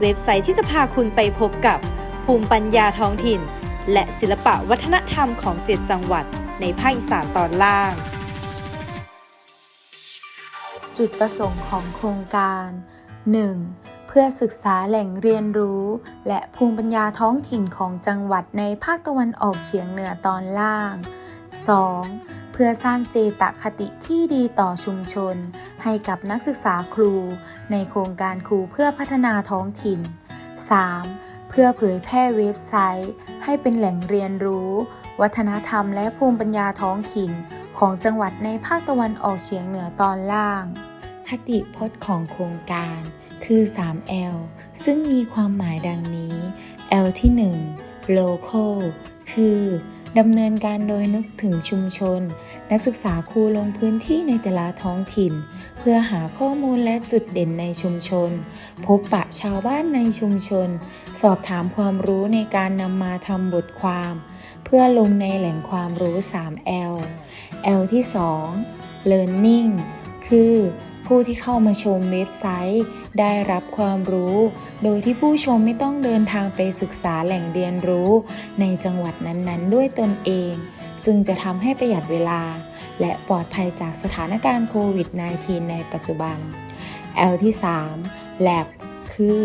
เว็บไซต์ที่จะพาคุณไปพบกับภูมิปัญญาท้องถิ่น และศิลปะวัฒนธรรมของเจ็ดจังหวัดในภาคอีสานตอนล่าง จุดประสงค์ของโครงการ 1. เพื่อศึกษาแหล่งเรียนรู้ และภูมิปัญญาท้องถิ่นของจังหวัดในภาคตะวันออกเฉียงเหนือตอนล่าง 2. เพื่อสร้างเจตคติที่ดีต่อชุมชน ให้กับนักศึกษาครู ในโครงการครูเพื่อพัฒนาท้องถิ่น 3. เพื่อเผยแพร่เว็บไซต์ ให้เป็นแหล่งเรียนรู้ วัฒนธรรมและภูมิปัญญาท้องถิ่น ของจังหวัดในภาคตะวันออกเฉียงเหนือตอนล่าง คติพจน์ของโครงการคือ 3L ซึ่งมีความหมายดังนี้ L ที่ 1 local คือ ดำเนินการโดยนึกถึงชุมชน นักศึกษาครูลงพื้นที่ในแต่ละท้องถิ่น เพื่อหาข้อมูลและจุดเด่นในชุมชน พบปะชาวบ้านในชุมชน สอบถามความรู้ในการนำมาทำบทความ เพื่อลงในแหล่งความรู้ 3L L ที่ 2 learning คือ ผู้ที่เข้ามาชมเว็บไซต์ ได้รับความรู้ โดยที่ผู้ชมไม่ต้องเดินทางไปศึกษาแหล่งเรียนรู้ ในจังหวัดนั้นๆ ด้วยตนเอง ซึ่งจะทำให้ประหยัดเวลา และปลอดภัยจากสถานการณ์โควิด -19 ในปัจจุบัน L ที่ 3 Lab คือ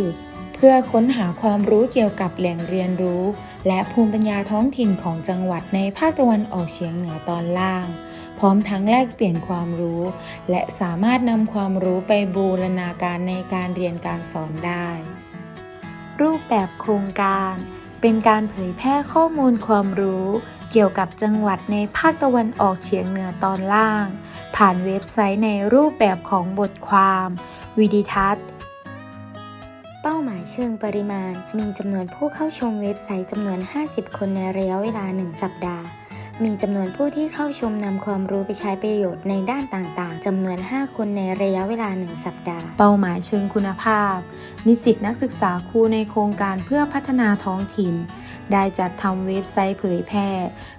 เพื่อค้นหาความรู้เกี่ยวกับแหล่งเรียนรู้ และภูมิปัญญาท้องถิ่นของจังหวัดในภาคตะวันออกเฉียงเหนือตอนล่าง ร้อมทั้งแลกเปลี่ยนความรู้ และสามารถนำความรู้ไปบูรณาการในการเรียนการสอนได้ รูปแบบโครงการ เป็นการเผยแพร่ข้อมูลความรู้ เกี่ยวกับจังหวัดในภาคตะวันออกเฉียงเหนือตอนล่าง ผ่านเว็บไซต์ในรูปแบบของบทความ วิดีทัศน์เป้าหมายเชิงปริมาณ มีจำนวนผู้เข้าชมเว็บไซต์จำนวน 50 คนในระยะเวลา 1 สัปดาห์ มีจำนวนผู้ที่เข้าชมนำความรู้ไปใช้ประโยชน์ในด้านต่างๆจำนวน 5 คนในระยะเวลา 1 สัปดาห์ เป้าหมายเชิงคุณภาพ นิสิตนักศึกษาครูในโครงการเพื่อพัฒนาท้องถิ่น ได้จัดทำเว็บไซต์เผยแพร่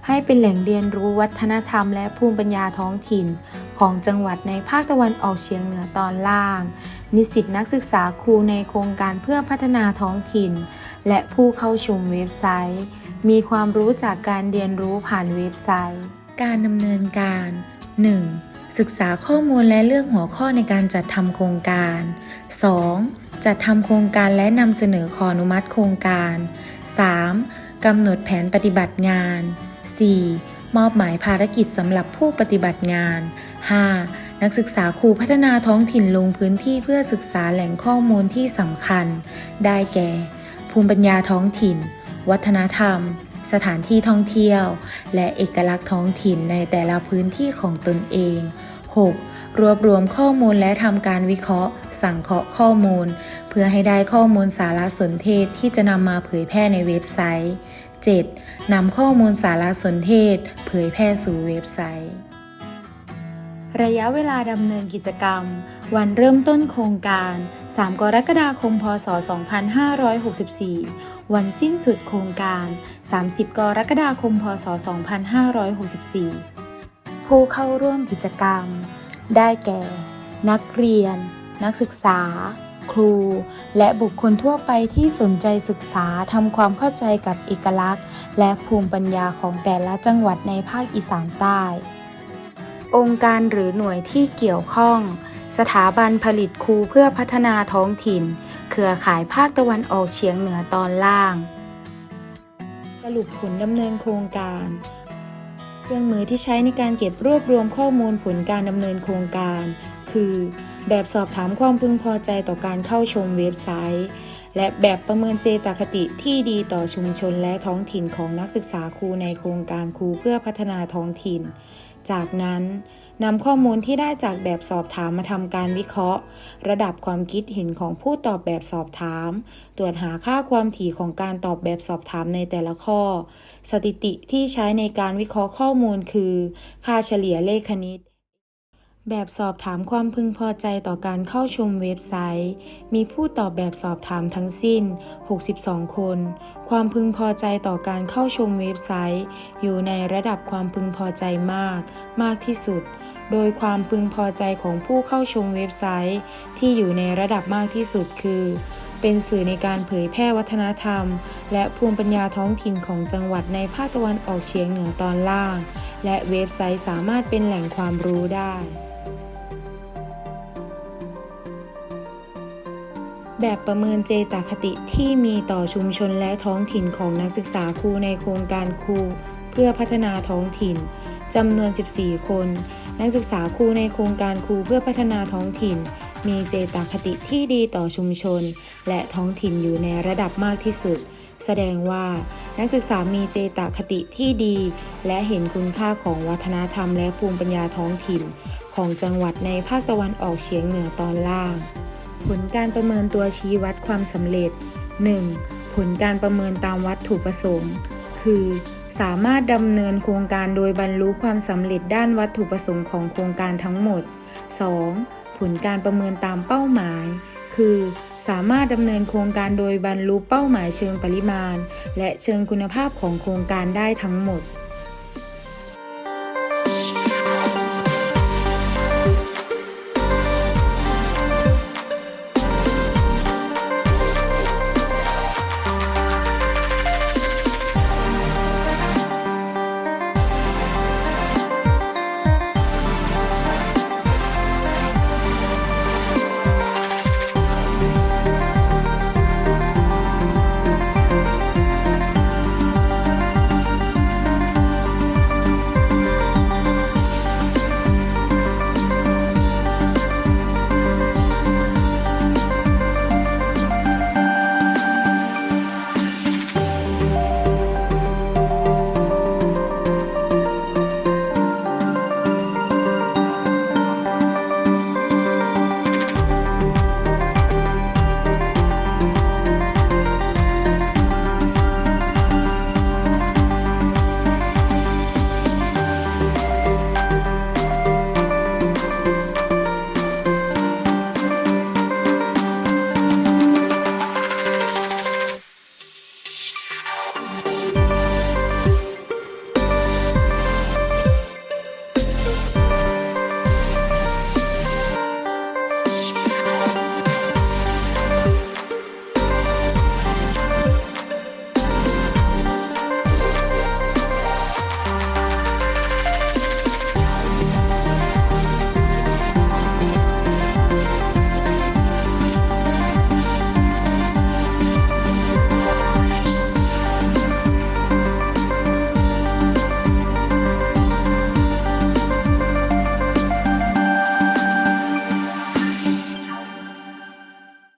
ให้เป็นแหล่งเรียนรู้วัฒนธรรมและภูมิปัญญาท้องถิ่น ของจังหวัดในภาคตะวันออกเฉียงเหนือตอนล่าง นิสิตนักศึกษาครูในโครงการเพื่อพัฒนาท้องถิ่น และผู้เข้าชมเว็บไซต์ มีความรู้จากการเรียนรู้ผ่านเว็บไซต์ การดำเนินการ 1. ศึกษาข้อมูลและเลือกหัวข้อในการจัดทำโครงการ 2. จัดทำโครงการและนำเสนอขออนุมัติโครงการ 3. กำหนดแผนปฏิบัติงาน 4. มอบหมายภารกิจสำหรับผู้ปฏิบัติงาน 5. นักศึกษาครูพัฒนาท้องถิ่นลงพื้นที่เพื่อศึกษาแหล่งข้อมูลที่สำคัญ ได้แก่ ภูมิปัญญาท้องถิ่น วัฒนธรรม สถานที่ท่องเที่ยว และเอกลักษณ์ท้องถิ่นในแต่ละพื้นที่ของตนเอง 6. รวบรวมข้อมูลและทำการวิเคราะห์ สังเคราะห์ข้อมูล เพื่อให้ได้ข้อมูลสารสนเทศที่จะนำมาเผยแพร่ในเว็บไซต์ 7. นำข้อมูลสารสนเทศ เผยแพร่สู่เว็บไซต์ ระยะเวลาดำเนินกิจกรรม วันเริ่มต้นโครงการ 3 กรกฎาคม พศ 2564 วันสิ้นสุดโครงการ 30 กรกฎาคม พศ 2564 ผู้เข้าร่วมกิจกรรม ได้แก่ นักเรียน นักศึกษา ครู และบุคคลทั่วไปที่สนใจศึกษาทำความเข้าใจกับเอกลักษณ์ และภูมิปัญญาของแต่ละจังหวัดในภาคอีสานใต้ องค์การหรือหน่วยที่เกี่ยวข้อง สถาบันผลิตครูเพื่อพัฒนาท้องถิ่น เครือข่ายภาคตะวันออกเฉียงเหนือตอนล่าง สรุปผลดำเนินโครงการ เครื่องมือที่ใช้ในการเก็บรวบรวมข้อมูลผลการดำเนินโครงการ คือ แบบสอบถามความพึงพอใจต่อการเข้าชมเว็บไซต์ และแบบประเมินเจตคติที่ดีต่อชุมชนและท้องถิ่นของนักศึกษาครูในโครงการครูเพื่อพัฒนาท้องถิ่น จากนั้น นำข้อมูลที่ได้จากแบบสอบถามมาทำการวิเคราะห์ ระดับความคิดเห็นของผู้ตอบแบบสอบถาม ตรวจหาค่าความถี่ของการตอบแบบสอบถามในแต่ละข้อ สถิติที่ใช้ในการวิเคราะห์ข้อมูลคือ ค่าเฉลี่ยเลขคณิต แบบสอบถามความพึงพอใจต่อการเข้าชมเว็บไซต์ มีผู้ตอบแบบสอบถามทั้งสิ้น 62 คน ความพึงพอใจต่อการเข้าชมเว็บไซต์ อยู่ในระดับความพึงพอใจมาก มากที่สุด โดยความพึงพอใจของผู้เข้าชมเว็บไซต์ ที่อยู่ในระดับมากที่สุดคือ เป็นสื่อในการเผยแพร่วัฒนธรรม และภูมิปัญญาท้องถิ่นของจังหวัดในภาคตะวันออกเฉียงเหนือตอนล่าง และเว็บไซต์สามารถเป็นแหล่งความรู้ได้แบบประเมินเจตคติที่มีต่อชุมชนและท้องถิ่นของนักศึกษาครูในโครงการครู เพื่อพัฒนาท้องถิ่นจำนวน 14 คน นักศึกษาครูในโครงการครูเพื่อพัฒนาท้องถิ่น มีเจตคติที่ดีต่อชุมชน และท้องถิ่นอยู่ในระดับมากที่สุด แสดงว่า นักศึกษามีเจตคติที่ดี และเห็นคุณค่าของวัฒนธรรมและภูมิปัญญาท้องถิ่น ของจังหวัดในภาคตะวันออกเฉียงเหนือตอนล่าง ผลการประเมินตัวชี้วัดความสำเร็จ 1. ผลการประเมินตามวัตถุประสงค์ คือ สามารถดำเนินโครงการโดยบรรลุความสำเร็จด้านวัตถุประสงค์ของโครงการทั้งหมด 2. ผลการประเมินตามเป้าหมาย คือ สามารถดำเนินโครงการโดยบรรลุเป้าหมายเชิงปริมาณ และเชิงคุณภาพของโครงการได้ทั้งหมด